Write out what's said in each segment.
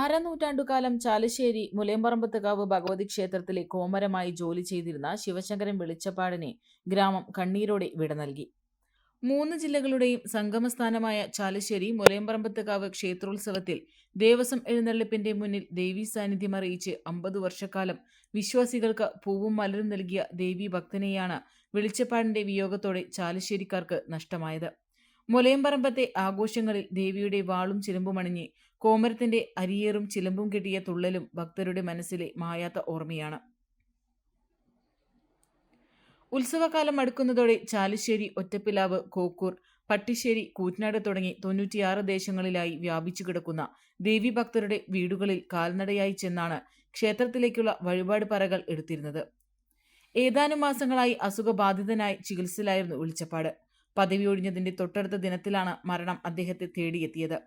അരനൂറ്റാണ്ടുകാലം ചാലശ്ശേരി മുലയമ്പറമ്പത്തുകാവ് ഭഗവതി ക്ഷേത്രത്തിലെ കോമരമായി ജോലി ചെയ്തിരുന്ന ശിവശങ്കരൻ വെളിച്ചപ്പാടിനെ ഗ്രാമം കണ്ണീരോടെ വിട നൽകി. മൂന്ന് ജില്ലകളുടെയും സംഗമസ്ഥാനമായ ചാലശ്ശേരി മുലയമ്പറമ്പത്തുകാവ് ക്ഷേത്രോത്സവത്തിൽ ദേവസ്വം എഴുന്നള്ളിപ്പിന്റെ മുന്നിൽ ദേവീ സാന്നിധ്യം അറിയിച്ച് അമ്പത് വർഷക്കാലം വിശ്വാസികൾക്ക് പൂവും മലരും നൽകിയ ദേവീ ഭക്തനെയാണ് വെളിച്ചപ്പാടിന്റെ വിയോഗത്തോടെ ചാലശ്ശേരിക്കാർക്ക് നഷ്ടമായത്. മുലയമ്പറമ്പത്തെ ആഘോഷങ്ങളിൽ ദേവിയുടെ വാളും ചിലമ്പുമണിഞ്ഞ് കോമരത്തിന്റെ അരിയേറും ചിലമ്പും കിട്ടിയ തുള്ളലും ഭക്തരുടെ മനസ്സിലെ മായാത്ത ഓർമ്മയാണ്. ഉത്സവകാലം അടുക്കുന്നതോടെ ചാലിശ്ശേരി ഒറ്റപ്പിലാവ് കോക്കൂർ പട്ടിശ്ശേരി കൂറ്റനാട് തുടങ്ങി തൊണ്ണൂറ്റിയാറ് ദേശങ്ങളിലായി വ്യാപിച്ചു കിടക്കുന്ന ദേവീഭക്തരുടെ വീടുകളിൽ കാൽനടയായി ചെന്നാണ് ക്ഷേത്രത്തിലേക്കുള്ള വഴിപാട് പറകൾ എടുത്തിരുന്നത്. ഏതാനും മാസങ്ങളായി അസുഖബാധിതനായി ചികിത്സയിലായിരുന്നു വെളിച്ചപ്പാട് പദവി ഒഴിഞ്ഞതിന്റെ തൊട്ടടുത്ത ദിനത്തിലാണ് മരണം അദ്ദേഹത്തെ തേടിയെത്തിയത്.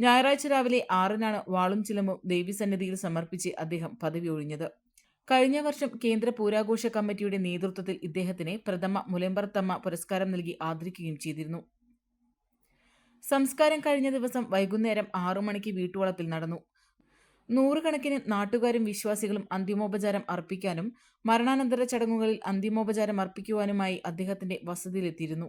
ഞായറാഴ്ച രാവിലെ ആറിനാണ് വാളും ചിലമ്പും ദേവീസന്നിധിയിൽ സമർപ്പിച്ച് അദ്ദേഹം പദവി ഒഴിഞ്ഞത്. കഴിഞ്ഞ വർഷം കേന്ദ്ര പൂരാഘോഷ കമ്മിറ്റിയുടെ നേതൃത്വത്തിൽ ഇദ്ദേഹത്തിന് പ്രഥമ മുലമ്പർത്തമ്മ പുരസ്കാരം നൽകി ആദരിക്കുകയും ചെയ്തിരുന്നു. സംസ്കാരം കഴിഞ്ഞ ദിവസം വൈകുന്നേരം ആറു മണിക്ക് വീട്ടുവളപ്പിൽ നടന്നു. നൂറുകണക്കിന് നാട്ടുകാരും വിശ്വാസികളും അന്തിമോപചാരം അർപ്പിക്കാനും മരണാനന്തര ചടങ്ങുകളിൽ അന്തിമോപചാരം അർപ്പിക്കുവാനുമായി അദ്ദേഹത്തിന്റെ വസതിയിലെത്തിയിരുന്നു.